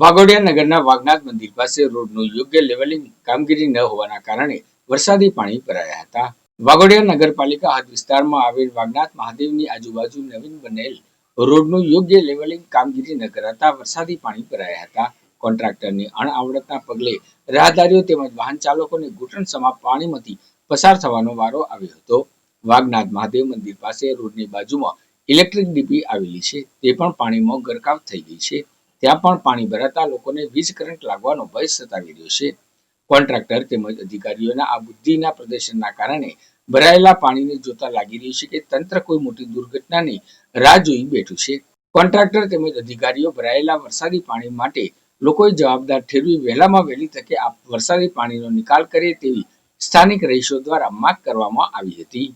વાઘોડિયા નગરના વાઘનાથ મંદિર પાસે રોડનું યોગ્ય લેવલિંગ કામગીરી ન હોવાના કારણે વરસાદી પાણી ભરાયા હતા. વાઘોડિયા નગરપાલિકા હદ વિસ્તારમાં આવેલ વાઘનાથ મહાદેવની આજુબાજુ નવીન બનેલ રોડનું યોગ્ય લેવલિંગ કામગીરી ન કરાતા વરસાદી પાણી ભરાયા હતા. કોન્ટ્રાક્ટરની અણઆવડતના પગલે રાહદારીઓ તેમજ વાહન ચાલકોને ઘૂંટણસમા પાણીમાંથી પસાર થવાનો વારો આવ્યો હતો. વાઘનાથ મહાદેવ મંદિર પાસે રોડની બાજુમાં ઇલેક્ટ્રિક ડીપી આવેલી છે. તે પણ પાણીમાં ગરકાવ થઈ ગઈ છે. ત્યાં પણ પાણી ભરાતા લોકોને વીજ કરંટ લાગવાનો ભય સતાવી રહ્યો છે. કોન્ટ્રાક્ટર તેમજ અધિકારીઓના આ બુદ્ધિના પ્રદર્શનના કારણે ભરાયેલા પાણીને જોતા લાગી રહ્યું છે કે તંત્ર કોઈ મોટી દુર્ઘટનાની રાહ જોઈ બેઠું છે. કોન્ટ્રાક્ટર તેમજ અધિકારીઓ ભરાયેલા વરસાદી પાણી માટે લોકોએ જવાબદાર ઠેરવી વહેલામાં વહેલી તકે આ વરસાદી પાણીનો નિકાલ કરે તેવી સ્થાનિક રહીશો દ્વારા માંગ કરવામાં આવી હતી.